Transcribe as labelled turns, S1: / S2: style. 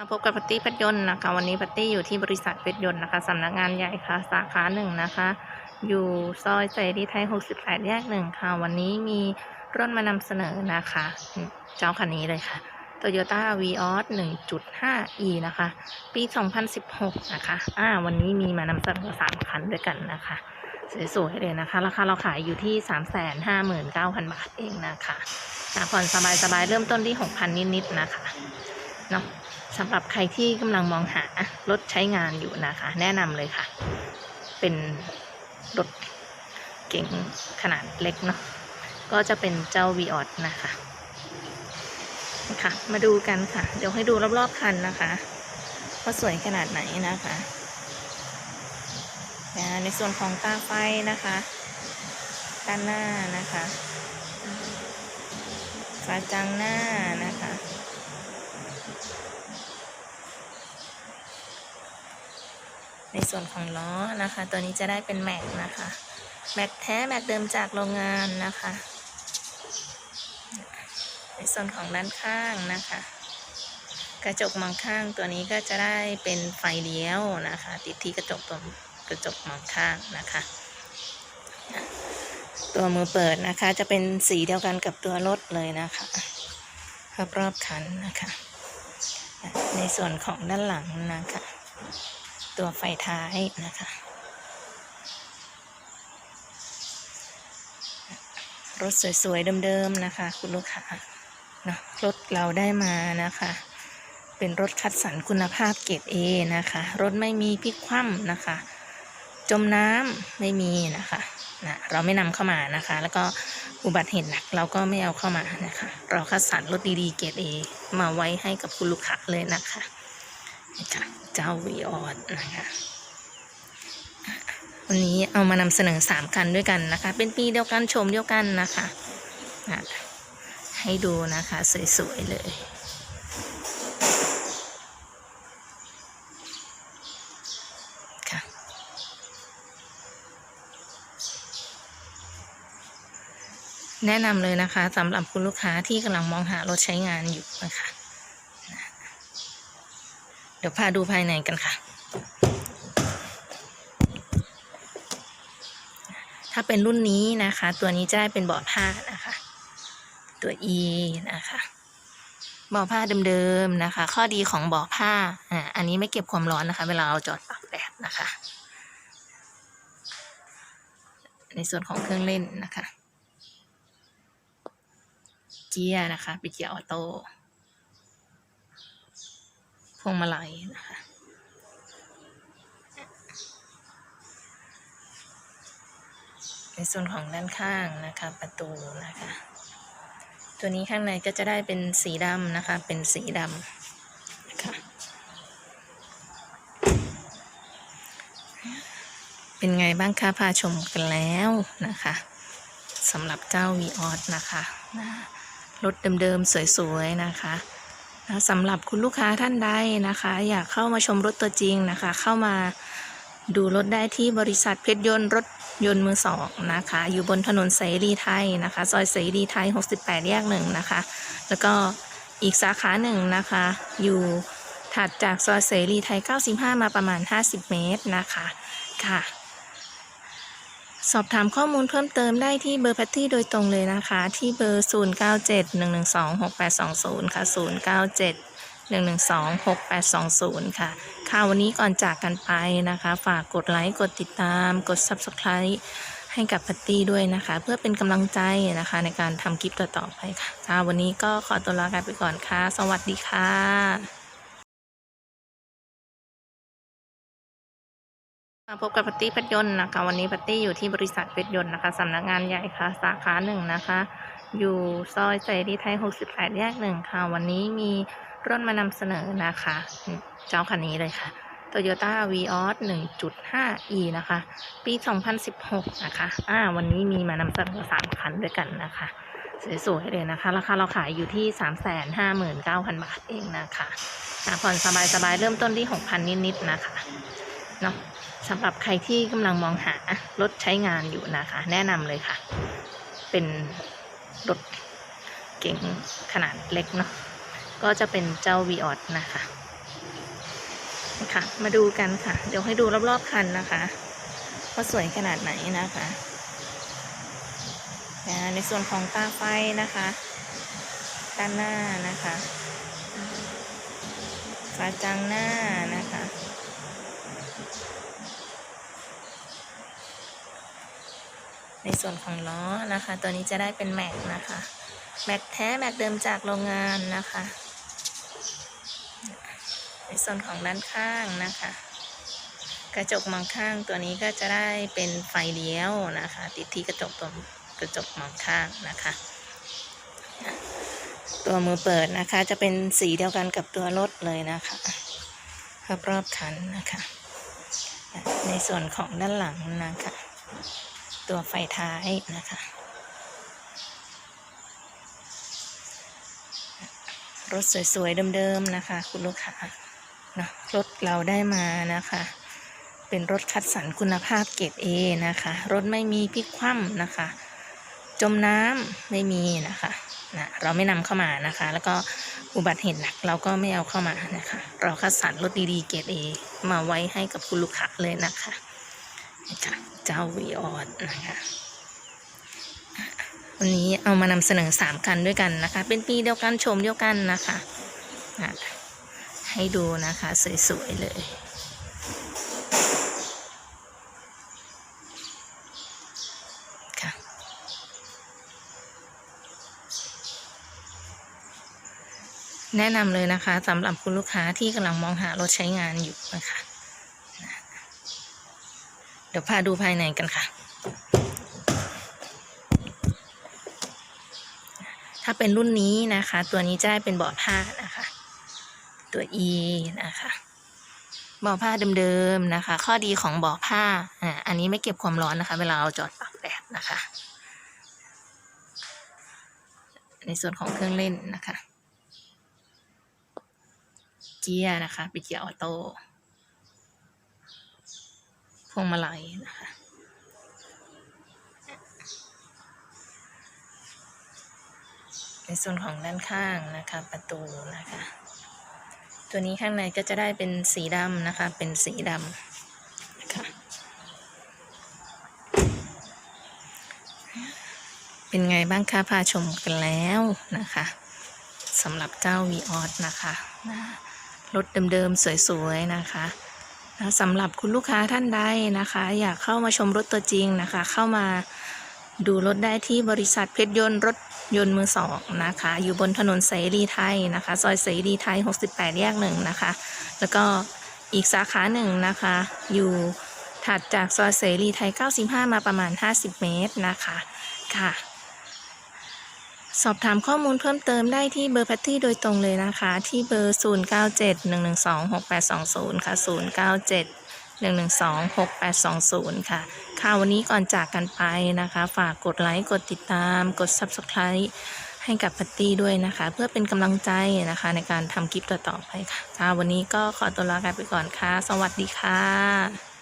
S1: มาพบกับพัตตี้พชรยนต์นะคะ วันนี้พัตตี้อยู่ที่บริษัทเพชรยนต์นะคะสำนักงานใหญ่ค่ะ สาขาหนึ่งนะคะ อยู่ซอยเสรีไทย 68 แยกหนึ่งค่ะ วันนี้มีรถมานำเสนอนะคะ เจ้าคันนี้เลยค่ะ Toyota Vios 1.5e นะคะ ปี 2016 นะคะ อ่า วันนี้มีมานำเสนอ 3 คันด้วยกันนะคะ สวยๆเลยนะคะ ราคาเราขายอยู่ที่ 359,000 บาทเองนะคะผ่อนสบายๆ เริ่มต้นที่ 6,000 นิดๆ นะคะ เนาะ สำหรับใครที่กำลังมองหารถใช้งานอยู่นะคะ แนะนำเลยค่ะ เป็นรถเก๋งขนาดเล็กเนาะก็จะเป็นเจ้า v ีออนะคะค่ะ มาดูกันค่ะ เดี๋ยวให้ดูรอบๆคันนะคะว่าสวยขนาดไหนนะคะในส่วนของตาไฟนะคะด้านหน้านะคะฝาจังหน้านะคะ ในส่วนของล้อนะคะ ตัวนี้จะได้เป็นแม็กนะคะแม็กแท้แม็กเดิมจากโรงงานนะคะ ในส่วนของด้านข้างนะคะ กระจกมองข้างตัวนี้ก็จะได้เป็นไฟเลี้ยวนะคะ ติดที่กระจกตัวกระจกมองข้างนะคะ ตัวมือเปิดนะคะจะเป็นสีเดียวกันกับตัวรถเลยนะคะรอบรอบคันนะคะ ในส่วนของด้านหลังนะคะ ตัวไฟท้ายนะคะ รถสวยๆเดิมๆนะคะ คุณลูกค้าเนาะรถเราได้มานะคะ เป็นรถคัดสรรคุณภาพเกรด A นะคะ รถไม่มีพลิกคว่ำนะคะ จมน้ำไม่มีนะคะนะเราไม่นำเข้ามานะคะ แล้วก็อุบัติเหตุหนักเราก็ไม่เอาเข้ามานะคะ เราคัดสรรรถดีๆเกรด A มาไว้ให้กับคุณลูกค้าเลยนะคะ นะคะเจ้าวีออดนะคะวันนี้เอามานำเสนอสามคันด้วยกันนะคะ เป็นปีเดียวกันชมเดียวกันนะคะนะให้ดูนะคะสวยๆเลยแนะนำเลยนะคะสำหรับคุณลูกค้าที่กำลังมองหารถใช้งานอยู่นะคะ ดี๋ยวพาดูภายในกันค่ะ ถ้าเป็นรุ่นนี้นะคะ ตัวนี้จะได้เป็นเบาะผ้านะคะ ตัว E นะคะเบาะผ้าเดิมๆนะคะ ข้อดีของเบาะผ้าอ่าอันนี้ไม่เก็บความร้อนนะคะ เวลาเราจอดตากแดดนะคะ ในส่วนของเครื่องเล่นนะคะ เกียร์นะคะเป็นเกียร์ออโต้ พวงมาลัยนะคะในส่วนของด้านข้างนะคะประตูนะคะ ตัวนี้ข้างในก็จะได้เป็นสีดำนะคะ เป็นสีดำนะคะเป็นไงบ้างคะพาชมกันแล้วนะคะสำหรับเจ้า v ีออนะคะนะรถเดิมๆ สวยๆ นะคะ นะสำหรับคุณลูกค้าท่านใดนะคะ อยากเข้ามาชมรถตัวจริงนะคะ เข้ามาดูรถได้ที่บริษัทเพชรยนต์รถยนต์มือสองนะคะ อยู่บนถนนเสรีไทยนะคะ ซอยเสรีไทย 68 แยกหนึ่งนะคะ แล้วก็อีกสาขาหนึ่งนะคะ อยู่ถัดจากซอยเสรีไทย 95 มาประมาณ 50 เมตรนะคะค่ะ สอบถามข้อมูลเพิ่มเติมได้ที่เบอร์แพตตี้โดยตรงเลยนะคะ ที่เบอร์ 0971126820 ค่ะ 0971126820 ค่ะ ค่ะวันนี้ก่อนจากกันไปนะคะ ฝากกดไลค์ กดติดตาม กด Subscribe ให้กับแพตตี้ด้วยนะคะ เพื่อเป็นกำลังใจนะคะ ในการทำคลิปต่อๆไปค่ะค่ะวันนี้ก็ขอตัวลากันไปก่อนค่ะ สวัสดีค่ะ มาพบกับพัตตี้พชรยนต์นะคะ วันนี้พัตตี้อยู่ที่บริษัทเพชรยนต์นะคะสำนักงานใหญ่ค่ะ สาขาหนึ่งนะคะ อยู่ซอยเสรีไทย 68 แยกหนึ่งค่ะ วันนี้มีรถมานำเสนอนะคะ เจ้าคันนี้เลยค่ะ Toyota Vios 1.5e นะคะ ปี 2016 นะคะ อ่า วันนี้มีมานำเสนอสามคันด้วยกันนะคะ สวยๆเลยนะคะ ราคาเราขายอยู่ที่ 359,000 บาทเองนะคะผ่อนสบายๆเริ่มต้นที่ 6,000 นิดๆนะคะเนาะ สำหรับใครที่กำลังมองหารถใช้งานอยู่นะคะ แนะนำเลยค่ะ เป็นรถเก๋งขนาดเล็กเนาะก็จะเป็นเจ้า v ีออดนะคะค่ะ มาดูกันค่ะ เดี๋ยวให้ดูรอบๆคันนะคะว่าสวยขนาดไหนนะคะในส่วนของตาไฟนะคะ ด้านหน้านะคะฝาจังหน้านะคะ ในส่วนของล้อนะคะ ตัวนี้จะได้เป็นแม็กนะคะ แม็กแท้แม็กเดิมจากโรงงานนะคะ ในส่วนของด้านข้างนะคะ กระจกมองข้างตัวนี้ก็จะได้เป็นไฟเลี้ยวนะคะ ติดที่กระจกตรงกระจกมองข้างนะคะ ตัวมือเปิดนะคะจะเป็นสีเดียวกันกับตัวรถเลยนะคะรอบรอบๆคันนะคะ ในส่วนของด้านหลังนะคะ ตัวไฟท้ายนะคะ รถสวยๆเดิมๆนะคะ คุณลูกค้านะรถเราได้มานะคะ เป็นรถคัดสรรคุณภาพเกรด A นะคะ รถไม่มีพลิกคว่ำนะคะ จมน้ำไม่มีนะคะนะเราไม่นำเข้ามานะคะ แล้วก็อุบัติเหตุหนักเราก็ไม่เอาเข้ามานะคะ เราคัดสรรรถดีๆเกรด A มาไว้ให้กับคุณลูกค้าเลยนะคะนะคะ เจ้าวีออดนะคะวันนี้เอามานำเสนอสามคันด้วยกันนะคะ เป็นปีเดียวกันชมเดียวกันนะคะให้ดูนะคะสวยๆเลยค่ะแนะนำเลยนะคะสำหรับคุณลูกค้าที่กำลังมองหารถใช้งานอยู่นะคะ ดี๋ยวพาดูภายในกันค่ะ ถ้าเป็นรุ่นนี้นะคะ ตัวนี้จะได้เป็นเบาะผ้านะคะ ตัว E นะคะเบาะผ้าเดิมๆนะคะ ข้อดีของเบาะผ้าอ่าอันนี้ไม่เก็บความร้อนนะคะ เวลาเราจอดตากแดดนะคะ ในส่วนของเครื่องเล่นนะคะ เกียร์นะคะเป็นเกียร์ออโต้ พวงมาลัยนะคะในส่วนของด้านข้างนะคะประตูนะคะ ตัวนี้ข้างในก็จะได้เป็นสีดำนะคะ เป็นสีดำนะคะ เป็นไงบ้างคะพาชมกันแล้วนะคะสำหรับเจ้า v ีออนะคะรถเดิมๆ สวยๆ นะคะ สำหรับคุณลูกค้าท่านใดนะคะ อยากเข้ามาชมรถตัวจริงนะคะ เข้ามาดูรถได้ที่บริษัทเพชรยนต์รถยนต์มือสองนะคะ อยู่บนถนนเสรีไทยนะคะ ซอยเสรีไทย 68 แยกหนึ่งนะคะ แล้วก็อีกสาขาหนึ่งนะคะ อยู่ถัดจากซอยเสรีไทย 95 มาประมาณ 50 เมตรนะคะค่ะ สอบถามข้อมูลเพิ่มเติมได้ที่เบอร์แพตตี้โดยตรงเลยนะคะ ที่เบอร์ 0971126820 ค่ะ 0971126820 ค่ะ ค่ะ วันนี้ก่อนจากกันไปนะคะ ฝากกดไลค์ กดติดตาม กด Subscribe ให้กับแพตตี้ด้วยนะคะ เพื่อเป็นกำลังใจนะคะ ในการทำคลิปต่อๆไปค่ะ ค่ะ วันนี้ก็ขอตัวลากันไปก่อนค่ะ สวัสดีค่ะ